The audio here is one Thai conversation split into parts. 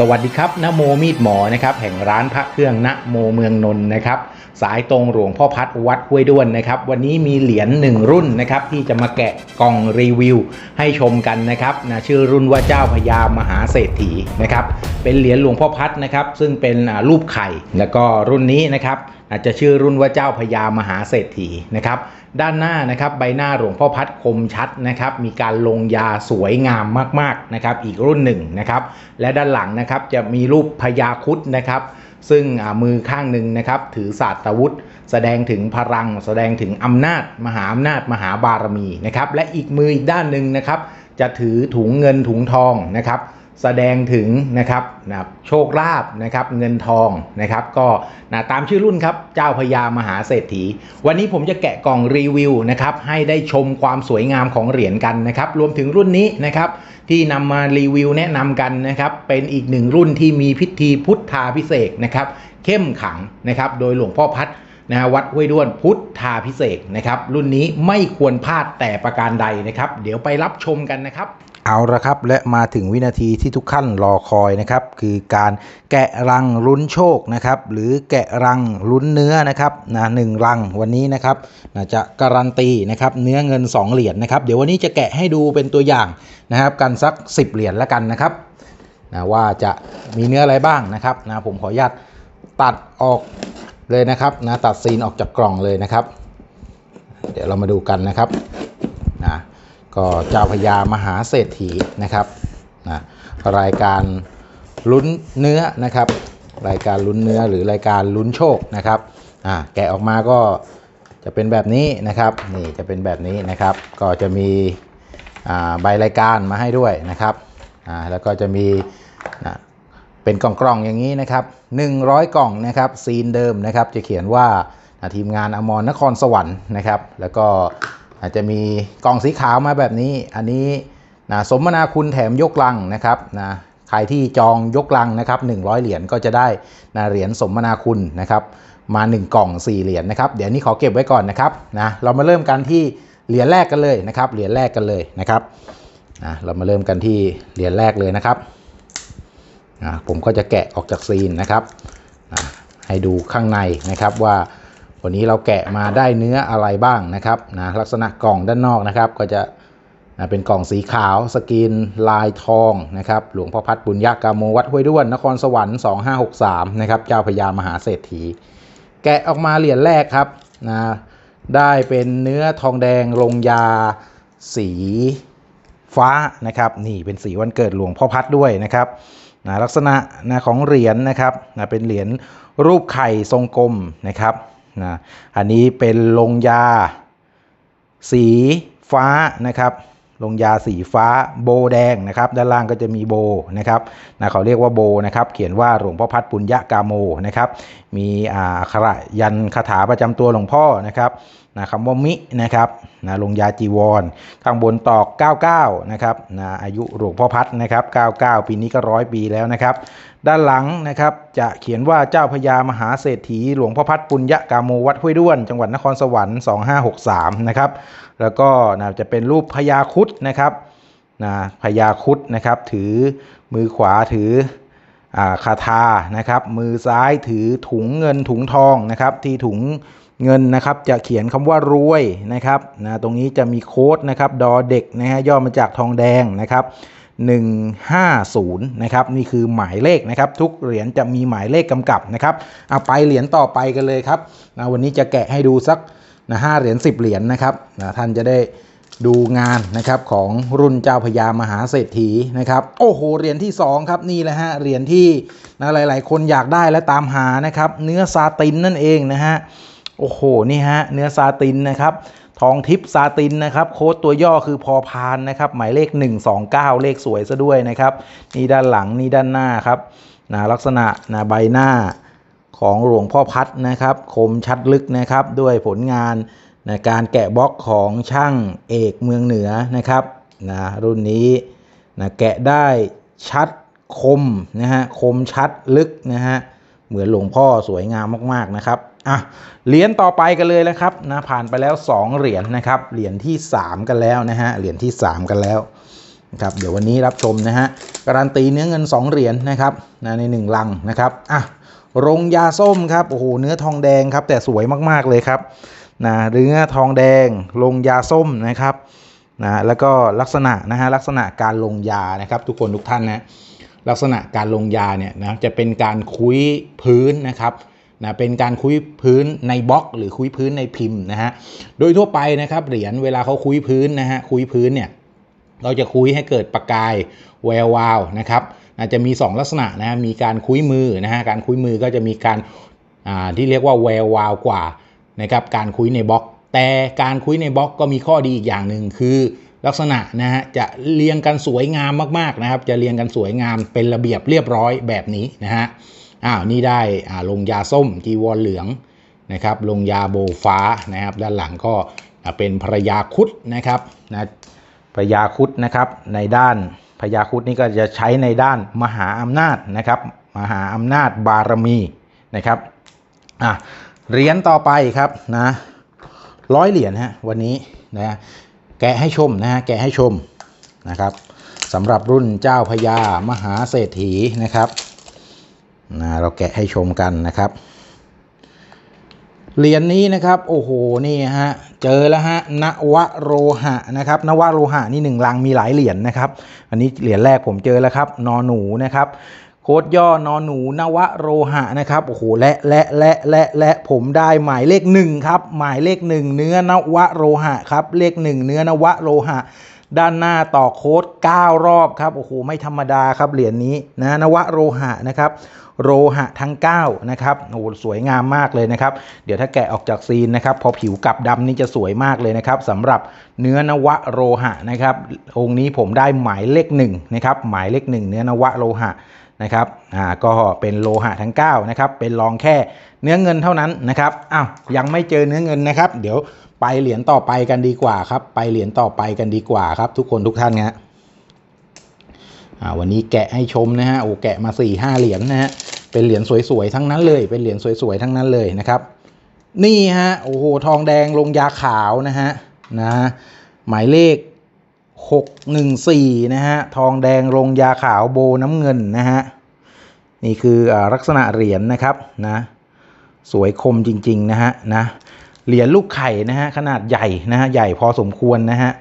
สวัสดีครับนโมมีดหมอนะครับแห่งร้านพระเครื่องนโมเมืองนนท์นะครับสายตรงหลวงพ่อพัดวัดห้วยด้วนนะครับวันนี้มีเหรียญหนึ่งรุ่นนะครับที่จะมาแกะกล่องรีวิว ให้ชมกันนะครับนะชื่อรุ่นว่าเจ้าพญามหาเศรษฐีนะครับเป็นเหรียญหลวงพ่อพัดนะครับซึ่งเป็นรูปไข่แล้วก็รุ่นนี้นะครับ อาจจะชื่อรุ่นว่าเจ้าพญามหาเศรษฐีนะครับด้านหน้านะครับใบหน้าหลวงพ่อพัดคมชัดนะครับมีการลงยาสวยงามมากๆนะครับอีกรุ่นหนึ่งนะครับและด้านหลังนะครับจะมีรูปพญาคุดนะครับซึ่งมือข้างหนึ่งนะครับถือศาสตราวุธ แสดงถึงพลัง แสดงถึงอำนาจ มหาอำนาจมหาบารมีนะครับและอีกมืออีกด้านหนึ่งนะครับจะถือถุงเงินถุงทองนะครับ แสดงถึงนะครับนะโชคลาภนะครับเงินทองนะครับก็นะตามชื่อรุ่นครับเจ้าพญามหาเศรษฐี วันนี้ผมจะแกะกล่องรีวิวนะครับให้ได้ชมความสวยงามของเหรียญกันนะครับรวมถึงรุ่นนี้นะครับที่นำมารีวิวแนะนำกันนะครับเป็นอีกหนึ่งรุ่นที่มีพิธีพุทธาพิเศษนะครับเข้มขังนะครับโดยหลวงพ่อพัดนะวัดห้วยด้วนพุทธาพิเศษนะครับรุ่นนี้ไม่ควรพลาดแต่ประการใดนะครับ เดี๋ยวไปรับชมกันนะครับ เอาละครับและมาถึงวินาทีที่ทุกขั้นรอคอยนะครับคือการแกะรังลุ้นโชคนะครับหรือแกะรังลุ้นเนื้อนะครับนะหนึ่งรังวันนี้นะครับนะจะการันตีนะครับเนื้อเงิน 2 เหรียญนะครับเดี๋ยววันนี้จะแกะให้ดูเป็นตัวอย่างนะครับกันสัก 10 เหรียญแล้วกันนะครับนะว่าจะมีเนื้ออะไรบ้างนะครับนะผมขออนุญาตตัดออกเลยนะครับนะตัดซีนออกจากกล่องเลยนะครับ เดี๋ยวเรามาดูกันนะครับนะ ก็เจ้าพญามหาเศรษฐีนะครับนะรายการลุ้นเนื้อนะครับ รายการลุ้นเนื้อหรือรายการลุ้นโชคนะครับอ่าแกะออกมาก็จะเป็นแบบนี้นะครับนี่จะเป็นแบบนี้นะครับ ก็จะมีอ่าใบรายการมาให้ด้วยนะครับอ่าแล้วก็จะมีนะเป็นกล่องๆอย่างนี้นะครับ 100 กล่องนะครับซีนเดิมนะครับ จะเขียนว่าทีมงานอมรนครสวรรค์นะครับ แล้วก็ อาจจะมีกล่องสีขาวมาแบบนี้ อันนี้นะสมนาคุณแถมยกลังนะครับนะใครที่จองยกลังนะครับ100 เหรียญก็จะได้นะเหรียญสมนาคุณนะครับ มา 1 กล่อง 4 เหรียญนะครับ เดี๋ยวนี้ขอเก็บไว้ก่อนนะครับนะเรามาเริ่มกันที่เหรียญแรกกันเลยนะครับ เหรียญแรกกันเลยนะครับนะเรามาเริ่มกันที่เหรียญแรกเลยนะครับนะผมก็จะแกะออกจากซีนนะครับนะให้ดูข้างในนะครับว่า วันนี้เราแกะมาได้เนื้ออะไรบ้างนะครับนะลักษณะกล่องด้านนอกนะครับ ก็จะนะเป็นกล่องสีขาวสกรีนลายทองนะครับ หลวงพ่อพัดบุญยกาโมวัดห้วยด้วน นครสวรรค์2563นะครับเจ้าพญามหาเศรษฐี แกะออกมาเหรียญแรกครับนะได้เป็นเนื้อทองแดงลงยาสีฟ้านะครับนี่เป็นสีวันเกิดหลวงพ่อพัดด้วยนะครับนะลักษณะนะของเหรียญนะครับนะเป็นเหรียญรูปไข่ทรงกลมนะครับ นะอันนี้เป็นลงยา สีฟ้านะครับ ลงยาสีฟ้าโบแดงนะครับ ด้านล่างก็จะมีโบนะครับนะเขาเรียกว่าโบนะครับ เขียนว่าหลวงพ่อพัดปุญญกาโมนะครับมีอ่าอักขระยันคาถาประจำตัวหลวงพ่อนะครับนะคำว่ามินะครับนะลงยาจีวร ข้างบนตอก 99 นะครับนะอายุหลวงพ่อพัดนะครับ 99 ปีนี้ก็ร้อยปีแล้วนะครับ ด้านหลังนะครับจะเขียนว่าเจ้าพญามหาเศรษฐีหลวงพ่อพัดปุญญกาโมวัดห้วยด้วน จังหวัดนครสวรรค์ 2563 นะครับ แล้วก็นะจะเป็นรูปพญาคุดนะครับนะพญาคุดนะครับ ถือมือขวาถือ คาถานะครับ มือซ้ายถือถุงเงินถุงทองนะครับ ที่ถุงเงินนะครับจะเขียนคำว่ารวยนะครับนะตรงนี้จะมีโค้ดนะครับดอเด็กนะฮะย่อมาจากทองแดงนะครับ150นะครับนี่คือหมายเลขนะครับทุกเหรียญจะมีหมายเลขกำกับนะครับเอาไปเหรียญต่อไปกันเลยครับนะวันนี้จะแกะให้ดูสักนะห้าเหรียญ10 เหรียญนะครับนะท่านจะได้ ดูงานนะครับของรุ่นเจ้าพญามหาเศรษฐีนะครับ โอ้โหเหรียญที่ 2 ครับนี่แหละฮะเหรียญที่นะหลาย ๆ คนอยากได้และตามหานะครับ เนื้อซาตินนั่นเองนะฮะโอ้โหนี่ฮะเนื้อซาตินนะครับทองทิพซาตินนะครับโค้ดตัวย่อคือพอพานนะครับหมายเลข 129 เลขสวยซะด้วยนะครับนี่ด้านหลังนี่ด้านหน้าครับนะลักษณะนะใบหน้าของหลวงพ่อพัดนะครับคมชัดลึกนะครับด้วยผลงาน นะการแกะบล็อกของช่างเอกเมืองเหนือนะครับนะรุ่นนี้นะแกะได้ชัดคมนะฮะคมชัดลึกนะฮะเหมือนหลวงพ่อสวยงามมาก ๆ นะครับอะเหรียญต่อไปกันเลยนะครับนะผ่านไปแล้ว 2 เหรียญนะครับเหรียญที่ 3 กันแล้วนะฮะเหรียญที่ 3 กันแล้วนะครับเดี๋ยววันนี้รับชมนะฮะการันตีเนื้อเงิน 2 เหรียญนะครับนะใน 1 ลังนะครับอะโรงยาส้มครับโอ้โหเนื้อทองแดงครับแต่สวยมากๆเลยครับ นะเนื้อทองแดงลงยาส้มนะครับนะแล้วก็ลักษณะนะฮะลักษณะการลงยานะครับ ทุกคนทุกท่านนะลักษณะการลงยาเนี่ยนะจะเป็นการคุยพื้นนะครับนะเป็นการคุยพื้นในบล็อก หรือคุยพื้นในพิมพ์นะฮะโดยทั่วไปนะครับเหรียญเวลาเขาคุยพื้นนะฮะคุยพื้นเนี่ยเราจะคุยให้เกิดประกายแวววาวนะครับอาจจะมี 2 ลักษณะนะมีการคุยมือนะฮะการคุยมือก็จะมีการอ่าที่เรียกว่าแวววาวกว่า นะครับการคุยในบล็อก แต่การคุยในบล็อกก็มีข้อดีอีกอย่างหนึ่งคือลักษณะนะฮะจะเรียงกันสวยงามมากๆนะครับ จะเรียงกันสวยงามเป็นระเบียบเรียบร้อยแบบนี้นะฮะอ้าวนี่ได้อ่าลงยาส้มจีวรเหลืองนะครับลงยาโบฟ้านะครับ ด้านหลังก็เป็นพระยาคุดนะครับนะพระยาคุดนะครับในด้านพระยาคุดนี่ก็จะใช้ในด้านมหาอำนาจนะครับ มหาอำนาจบารมีนะครับอะ เหรียญต่อไปครับนะร้อยเหรียญฮะวันนี้นะแกะให้ชมนะฮะแกะให้ชมนะครับสำหรับรุ่นเจ้าพญามหาเศรษฐีนะครับนะเราแกะให้ชมกันนะครับเหรียญนี้นะครับโอ้โหนี่ฮะเจอแล้วฮะนวโรหะนะครับนวโรหะนี่หนึ่งลังมีหลายเหรียญนะครับ อันนี้เหรียญแรกผมเจอแล้วครับนอหนูนะครับ ค้ดย่อนอนหนูนวโรหะนะครับโอ้โหและและและและและผมได้หมายเลขหนึ่งครับหมายเลขหนึ่งเนื้อนวโรหะครับเลขหนึ่งเนื้อนวโรหะ ด้านหน้าต่อโค้ด9 รอบครับโอ้โหไม่ธรรมดาครับเหรียญนี้นะนวโรหะนะครับโรหะทั้ง9นะครับโอ้สวยงามมากเลยนะครับ เดี๋ยวถ้าแกะออกจากซีนนะครับ พอผิวกลับดำนี่จะสวยมากเลยนะครับสำหรับเนื้อนวโรหะนะครับองค์นี้ผมได้หมายเลขหนึ่งนะครับหมายเลขหนึ่งเนื้อนวโรหะ นะครับอ่าก็เป็นโลหะทั้ง9นะครับเป็นรองแค่เนื้อเงินเท่านั้นนะครับอ้าวยังไม่เจอเนื้อเงินนะครับ เดี๋ยวไปเหรียญต่อไปกันดีกว่าครับ ไปเหรียญต่อไปกันดีกว่าครับ ทุกคนทุกท่านนะฮะอ่าวันนี้แกะให้ชมนะฮะโอ้แกะมา4ี่ห้าเหรียญนะฮะเป็นเหรียญสวยๆทั้งนั้นเลยเป็นเหรียญสวยๆทั้งนั้นเลยนะครับ นี่ฮะโอ้โหทองแดงลงยาขาวนะฮะนะหมายเลข 614 นะฮะ ทองแดงลงยาขาวโบน้ำเงินนะฮะ นี่คืออลักษณะเหรียญนะครับนะ สวยคมจริง ๆ นะฮะนะเหรียญลูกไข่นะฮะขนาดใหญ่นะฮะใหญ่พอสมควรนะฮะ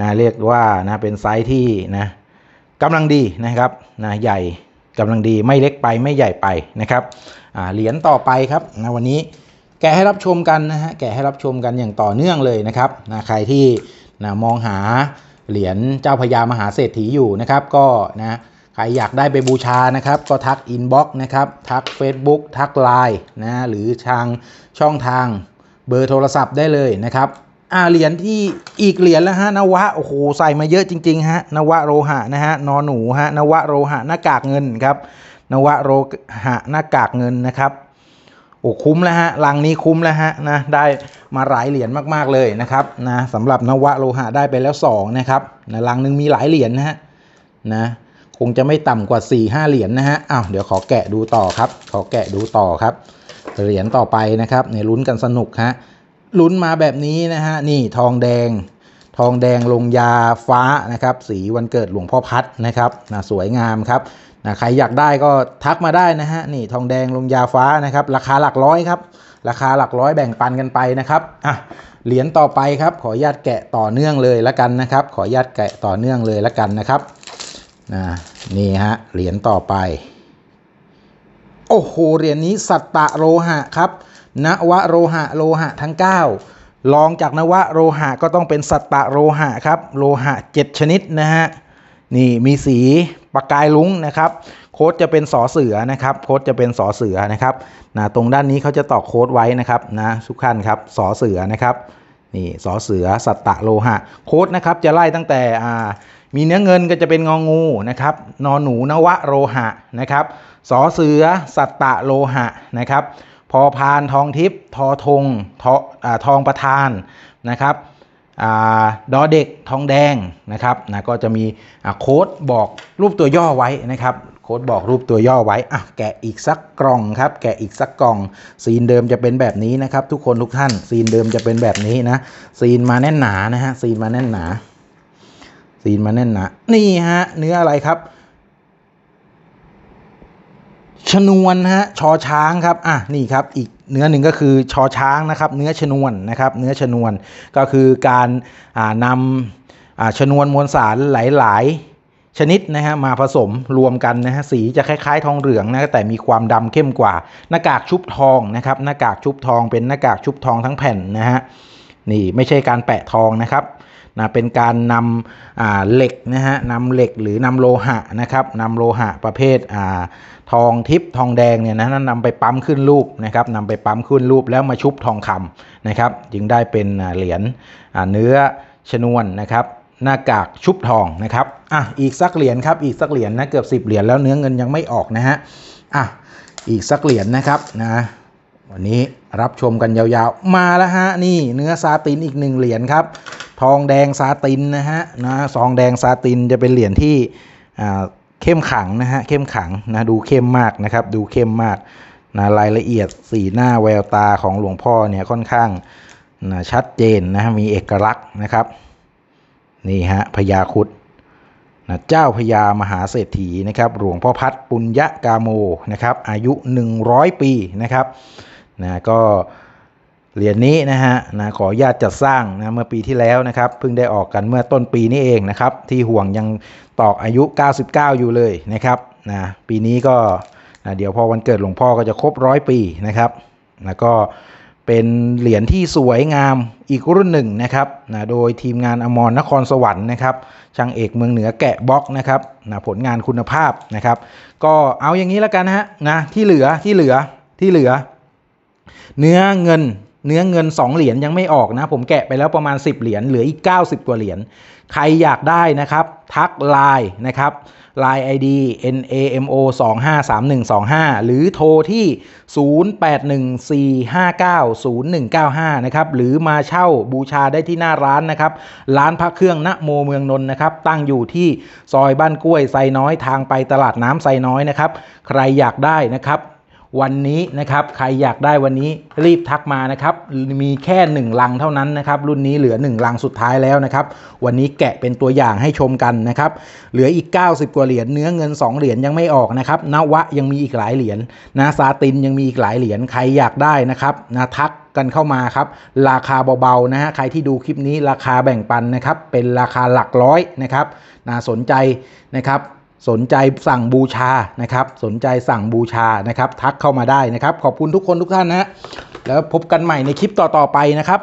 นะเรียกว่านะเป็นไซส์ที่นะกำลังดีนะครับนะใหญ่กำลังดีไม่เล็กไปไม่ใหญ่ไปนะครับเหรียญต่อไปครับนะวันนี้แกให้รับชมกันนะฮะแกให้รับชมกันอย่างต่อเนื่องเลยนะครับนะใครที่นะมองหา เหรียญเจ้าพญามหาเศรษฐีอยู่นะครับก็นะใครอยากได้ไปบูชานะครับ ก็ทักอินบ็อกซ์นะครับ ทัก Facebook ทัก Line นะหรือทางช่องทางเบอร์โทรศัพท์ได้เลยนะครับอ่าเหรียญที่อีกเหรียญแล้วฮะนวะโอ้โหใส่มาเยอะจริง ๆ ฮะ นวะโรหะนะฮะนอหนูฮะนวะโรหะหน้ากากเงินครับนวะโรหะหน้ากากเงินนะครับ โอ้คุ้มแล้วฮะลังนี้คุ้มแล้วฮะนะได้มาหลายเหรียญมากๆเลยนะครับนะสำหรับนวะโรหะได้ไปแล้วสองนะครับนะลังหนึ่งมีหลายเหรียญนะฮะนะคงจะไม่ต่ำกว่า 4 5เหรียญนะฮะอ้าวเดี๋ยวขอแกะดูต่อครับ ขอแกะดูต่อครับเหรียญต่อไปนะครับในลุ้นกันสนุกฮะลุ้นมาแบบนี้นะฮะนี่ทองแดง ทองแดงลงยาฟ้านะครับ สีวันเกิดหลวงพ่อพัดนะครับนะสวยงามครับ นะใครอยากได้ก็ทักมาได้นะฮะนี่ทองแดงลงยาฟ้านะครับ ราคาหลักร้อยครับ ราคาหลักร้อยแบ่งปันกันไปนะครับอะเหรียญต่อไปครับ ขออนุญาตแกะต่อเนื่องเลยละกันนะครับ ขออนุญาตแกะต่อเนื่องเลยละกันนะครับนะนี่ฮะเหรียญต่อไป โอ้โหเหรียญนี้สัตตะโลหะครับนวโรหะโลหะทั้ง9ลองจากนวโรหะก็ต้องเป็นสัตตะโลหะครับ โลหะ 7 ชนิดนะฮะ นี่มีสีประกายลุ้งนะครับ โค้ดจะเป็นสอเสือนะครับ โค้ดจะเป็นสอเสือนะครับนะตรงด้านนี้เขาจะตอกโค้ดไว้นะครับนะทุกท่านครับสอเสือนะครับนี่สอเสือสัตตะโลหะ โค้ดนะครับจะไล่ตั้งแต่อ่ามีเนื้อเงินก็จะเป็นงองูนะครับนอนหนูนวะโรหะนะครับสอเสือสัตตะโลหะนะครับ พอพานทองทิพย์ทอทงทออทองประธานนะครับ ดอเด็กทองแดงนะครับนะก็จะมีโค้ดบอกรูปตัวย่อไว้นะครับโค้ดบอกรูปตัวย่อไว้อะแกะอีกสักกล่องครับ แกะอีกสักกล่อง ซีนเดิมจะเป็นแบบนี้นะครับ ทุกคนทุกท่าน ซีนเดิมจะเป็นแบบนี้นะ ซีนมาแน่นหนานะฮะ ซีนมาแน่นหนา ซีนมาแน่นหนา นี่ฮะ เนื้ออะไรครับ ชนวนนะฮะชอช้างครับอะนี่ครับอีกเนื้อหนึ่งก็คือชอช้างนะครับ เนื้อชนวนนะครับ เนื้อชนวนก็คือการนำชนวนมวลสารหลาย ๆ ชนิดนะฮะมาผสมรวมกันนะฮะสีจะคล้าย ๆ ทองเหลืองนะแต่มีความดำเข้มกว่า หน้ากากชุบทองนะครับ หน้ากากชุบทองเป็นหน้ากากชุบทองทั้งแผ่นนะฮะนี่ไม่ใช่การแปะทองนะครับ นะเป็นการนำเหล็กนะฮะนำเหล็กหรือนำโลหะนะครับนำโลหะประเภททองทิพย์ทองแดงเนี่ยนะนำไปปั๊มขึ้นรูปนะครับนำไปปั๊มขึ้นรูปแล้วมาชุบทองคำนะครับ จึงได้เป็นเหรียญเนื้อชนวนนะครับหน้ากากชุบทองนะครับอะอีกสักเหรียญครับอีกสักเหรียญนะเกือบ 10 เหรียญแล้วเนื้อเงินยังไม่ออกนะฮะอะอีกสักเหรียญนะครับนะวันนี้รับชมกันยาวๆ มาแล้วฮะนี่เนื้อซาตินอีกหนึ่งเหรียญครับ ทองแดงซาตินนะฮะนะซองแดงซาตินจะเป็นเหรียญที่อ่าเข้มขังนะฮะเข้มขังนะดูเข้มมากนะครับ ดูเข้มมากนะรายละเอียดสีหน้าแววตาของหลวงพ่อเนี่ยค่อนข้างนะชัดเจนนะฮะมีเอกลักษณ์นะครับนี่ฮะพญาคุดนะเจ้าพญามหาเศรษฐีนะครับหลวงพ่อพัดปุญญกาโมนะครับอายุ 100 ปีนะครับนะก็ เหรียญนี้นะฮะนะขออนุญาตจัดสร้างนะเมื่อปีที่แล้วนะครับเพิ่งได้ออกกันเมื่อต้นปีนี้เองนะครับ ที่ห่วงยังตอกอายุ 99 อยู่เลยนะครับนะปีนี้ก็นะเดี๋ยวพอวันเกิดหลวงพ่อก็จะครบร้อยปีนะครับแล้วก็เป็นเหรียญที่สวยงามอีกรุ่นหนึ่งนะครับนะโดยทีมงานอมรนครสวรรค์นะครับช่างเอกเมืองเหนือแกะบล็อกนะครับนะผลงานคุณภาพนะครับ ก็เอาอย่างนี้แล้วกันนะฮะนะที่เหลือที่เหลือที่เหลือ เนื้อเงิน เนื้อเงิน 2 เหรียญยังไม่ออกนะ ผมแกะไปแล้วประมาณ 10 เหรียญเหลืออีก 90 กว่าเหรียญใครอยากได้นะครับ ทักไลน์นะครับ Line ID NAMO 253125 หรือโทรที่ 0814590195 นะครับ หรือมาเช่าบูชาได้ที่หน้าร้านนะครับ ร้านพระเครื่องณโมเมืองนนท์นะครับ ตั้งอยู่ที่ซอยบ้านกล้วยไซน้อยทางไปตลาดน้ำไซน้อยนะครับ ใครอยากได้นะครับ วันนี้นะครับใครอยากได้วันนี้รีบทักมานะครับมีแค่หนึ่งลังเท่านั้นนะครับรุ่นนี้เหลือหนึ่งลังสุดท้ายแล้วนะครับวันนี้แกะเป็นตัวอย่างให้ชมกันนะครับเหลืออีก 90 กว่าเหรียญเนื้อเงิน 2 เหรียญยังไม่ออกนะครับนวะยังมีอีกหลายเหรียญนะซาตินยังมีอีกหลายเหรียญใครอยากได้นะครับนะทักกันเข้ามาครับ ราคาเบาๆนะฮะใครที่ดูคลิปนี้ราคาแบ่งปันนะครับเป็นราคาหลักร้อยนะครับนะสนใจนะครับ สนใจสั่งบูชานะครับ สนใจสั่งบูชานะครับ ทักเข้ามาได้นะครับ ขอบคุณทุกคนทุกท่านนะแล้วพบกันใหม่ในคลิปต่อๆไปนะครับ